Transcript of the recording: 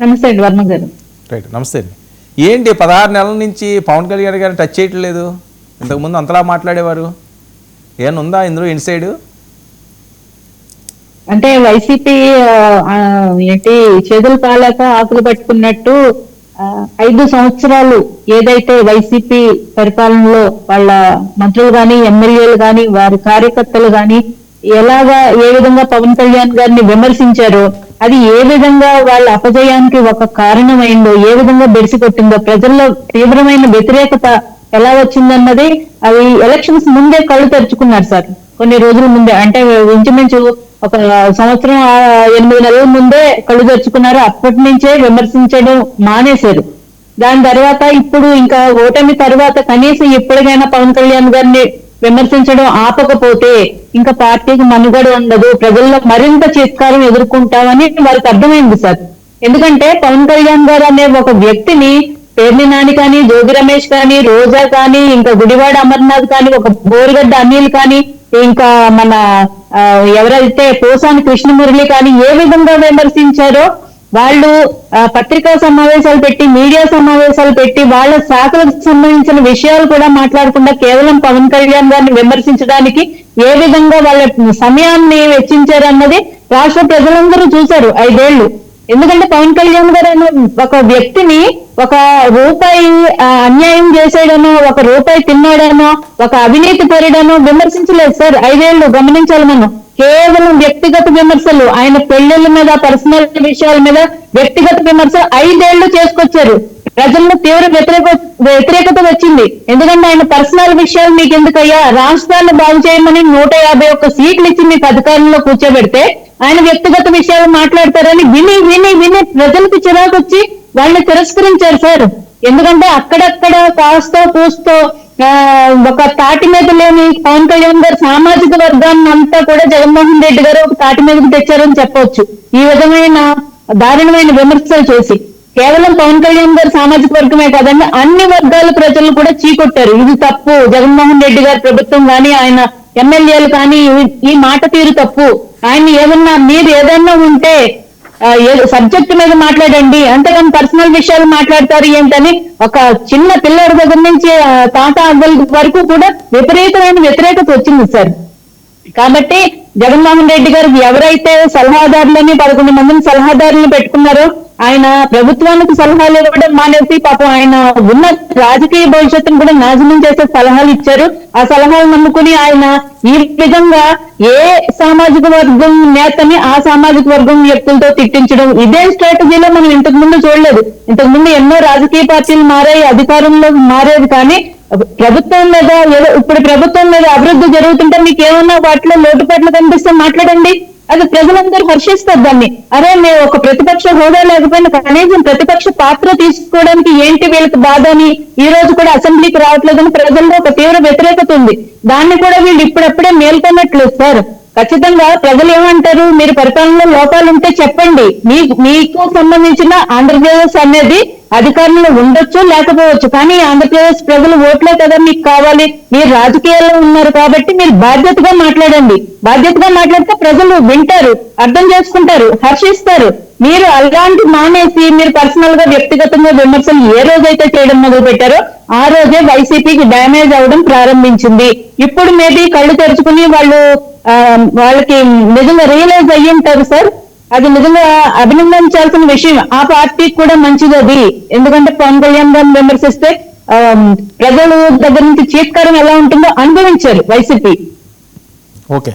నమస్తే అండి వర్మ గారు. రైట్ నమస్తే అండి. ఏంటి పదహారు నెలల నుంచి పవన్ కళ్యాణ్ గారిని టచ్ చేయట్లేదు ఇంతకుముందు అంతలా మాట్లాడేవారు. ఏమన్నా ఉందా ఇందులో ఇన్సైడ్ అంటే వైసీపీ ఏంటి చేతులు పాలాక ఆకులు పట్టుకున్నట్టు ఐదు సంవత్సరాలు ఏదైతే వైసీపీ పరిపాలనలో వాళ్ళ మంత్రులు గాని ఎమ్మెల్యేలు గాని వారి కార్యకర్తలు గాని ఎలాగా ఏ విధంగా పవన్ కళ్యాణ్ గారిని విమర్శించారో? అది ఏ విధంగా వాళ్ళ అపజయానికి ఒక కారణమైందో ఏ విధంగా బెడిసికొట్టిందో ప్రజల్లో తీవ్రమైన వ్యతిరేకత ఎలా వచ్చిందన్నది అవి ఎలక్షన్స్ ముందే కళ్ళు తెరుచుకున్నారు సార్. కొన్ని రోజుల ముందే అంటే ఇంచుమించు ఒక సంవత్సరం ఎనిమిది నెలల ముందే కళ్ళు తెరుచుకున్నారు. అప్పటి నుంచే విమర్శించడం మానేశారు. దాని తర్వాత ఇప్పుడు ఇంకా ఓటమి తర్వాత కనీసం ఎప్పటికైనా పవన్ కళ్యాణ్ గారిని విమర్శించడం ఆపకపోతే ఇంకా పార్టీకి మనుగడ ఉండదు ప్రజల్లో మరింత చిత్కారం ఎదుర్కొంటామని వారికి అర్థమైంది సార్. ఎందుకంటే పవన్ కళ్యాణ్ గారు అనే ఒక వ్యక్తిని పేర్ని నాని కానీ జోగి రమేష్ కానీ రోజా కానీ ఇంకా గుడివాడ అమర్నాథ్ కానీ ఒక బోరుగడ్డ అనిల్ కానీ ఇంకా మన ఆ, ఎవరైతే పోసాని కృష్ణమురళి కానీ ఏ విధంగా విమర్శించారో వాళ్ళు పత్రికా సమావేశాలు పెట్టి మీడియా సమావేశాలు పెట్టి వాళ్ళ శాఖలకు సంబంధించిన విషయాలు కూడా మాట్లాడకుండా కేవలం పవన్ కళ్యాణ్ గారిని విమర్శించడానికి ఏ విధంగా వాళ్ళ సమయాన్ని వెచ్చించారన్నది రాష్ట్ర ప్రజలందరూ చూశారు ఐదేళ్ళు ఎందుకంటే పవన్ కళ్యాణ్ గారు అనే ఒక వ్యక్తిని ఒక రూపాయి అన్యాయం చేసేడనో ఒక రూపాయి తిన్నాడనో ఒక అవినీతి పరుడనో విమర్శించలేదు సార్. ఐదేళ్ళు గమనించాలి మనం. కేవలం వ్యక్తిగత విమర్శలు. ఆయన పెళ్ళిళ్ళ మీద పర్సనల్ విషయాల మీద వ్యక్తిగత విమర్శలు ఐదేళ్ళు చేసుకొచ్చారు. ప్రజల్లో తీవ్ర వ్యతిరేక వ్యతిరేకత వచ్చింది. ఎందుకంటే ఆయన పర్సనల్ విషయాలు మీకు ఎందుకయ్యా రాష్ట్రాలను బాగు చేయమని నూట యాభై ఒక్క సీట్లు ఇచ్చి మీకు అధికారంలో కూర్చోబెడితే ఆయన వ్యక్తిగత విషయాలు మాట్లాడతారని విని విని విని ప్రజలకు చిరాకు వచ్చి వాళ్ళని తిరస్కరించారు సార్. ఎందుకంటే అక్కడక్కడ కాస్తో కూస్తో ఒక తాటి మీద లేని పవన్ కళ్యాణ్ గారు సామాజిక వర్గాన్ని అంతా కూడా జగన్మోహన్ రెడ్డి గారు ఒక తాటి మీదకి తెచ్చారని చెప్పవచ్చు. ఈ విధమైన దారుణమైన విమర్శలు చేసి. కేవలం పవన్ కళ్యాణ్ గారు సామాజిక వర్గమే కాదండి అన్ని వర్గాల ప్రజలు కూడా చీకొట్టారు. ఇది తప్పు. జగన్మోహన్ రెడ్డి గారి ప్రభుత్వం కానీ ఆయన ఎమ్మెల్యేలు కానీ ఈ- మాట తీరు తప్పు. ఆయన ఏమన్నా మీరు ఏదన్నా ఉంటే సబ్జెక్ట్ మీద మాట్లాడండి. అంతేగాని పర్సనల్ విషయాలు మాట్లాడతారు ఏంటని ఒక చిన్న పిల్లడి దగ్గర నుంచి తాత అవ్వల వరకు కూడా విపరీతమైన వ్యతిరేకత వచ్చింది సార్. కాబట్టి జగన్మోహన్ రెడ్డి గారు ఎవరైతే సలహాదారులని పదకొండు మందిని సలహాదారులను పెట్టుకున్నారో ఆయన ప్రభుత్వానికి సలహాలు ఇవ్వడం మానేసి పాపం ఆయన ఉన్న రాజకీయ భవిష్యత్తును కూడా నాశనం చేసే సలహాలు ఇచ్చారు. ఆ సలహాలు నమ్ముకుని ఆయన ఈ విధంగా ఏ సామాజిక వర్గం నేతని ఆ సామాజిక వర్గం వ్యక్తులతో తిట్టించడం ఇదే స్ట్రాటజీలో మనం ఇంతకు ముందు చూడలేదు. ఇంతకు ముందు ఎన్నో రాజకీయ పార్టీలు మారాయి అధికారంలో మారేది కానీ ప్రభుత్వం మీద ఏదో ఇప్పుడు ప్రభుత్వం మీద అభివృద్ధి జరుగుతుంటే మీకు ఏమన్నా వాటిలో లోటుపాట్లు కనిపిస్తే మాట్లాడండి. అది ప్రజలందరూ హర్షిస్తారు దాన్ని. అరే మేము ఒక ప్రతిపక్ష హోదా లేకపోయినా కనీసం ప్రతిపక్ష పాత్ర తీసుకోవడానికి ఏంటి వీళ్ళకి బాధ అని ఈ రోజు కూడా అసెంబ్లీకి రావట్లేదని ప్రజల్లో ఒక తీవ్ర వ్యతిరేకత ఉంది. దాన్ని కూడా వీళ్ళు ఇప్పుడప్పుడే మేల్కొన్నట్లు సార్. ఖచ్చితంగా ప్రజలు ఏమంటారు? మీరు పరిపాలనలో లోపాలు ఉంటే చెప్పండి. మీ మీకు సంబంధించిన ఆంధ్రప్రదేశ్ అనేది అధికారంలో ఉండొచ్చు లేకపోవచ్చు. కానీ ఆంధ్రప్రదేశ్ ప్రజలు ఓట్లే కదా మీకు కావాలి. మీరు రాజకీయాల్లో ఉన్నారు కాబట్టి మీరు బాధ్యతగా మాట్లాడండి. బాధ్యతగా మాట్లాడితే ప్రజలు వింటారు అర్థం చేసుకుంటారు హర్షిస్తారు. మీరు అలాంటి మానేసి మీరు పర్సనల్గా వ్యక్తిగతంగా విమర్శలు ఏ రోజైతే చేయడం మొదలు పెట్టారో ఆ రోజే వైసీపీకి డ్యామేజ్ అవడం ప్రారంభించింది. ఇప్పుడు మేబీ కళ్ళు తెరుచుకుని వాళ్ళు వాళ్ళకి నిజంగా రియలైజ్ అయ్యి ఉంటారు సార్. అది నిజంగా అభినందించాల్సిన విషయం. ఆ పార్టీకి కూడా మంచిది అది. ఎందుకంటే పవన్ కళ్యాణ్ గారిని విమర్శిస్తే ప్రజలు దగ్గర నుంచి చీత్కారం ఎలా ఉంటుందో అనుభవించారు వైసీపీ. ఓకే.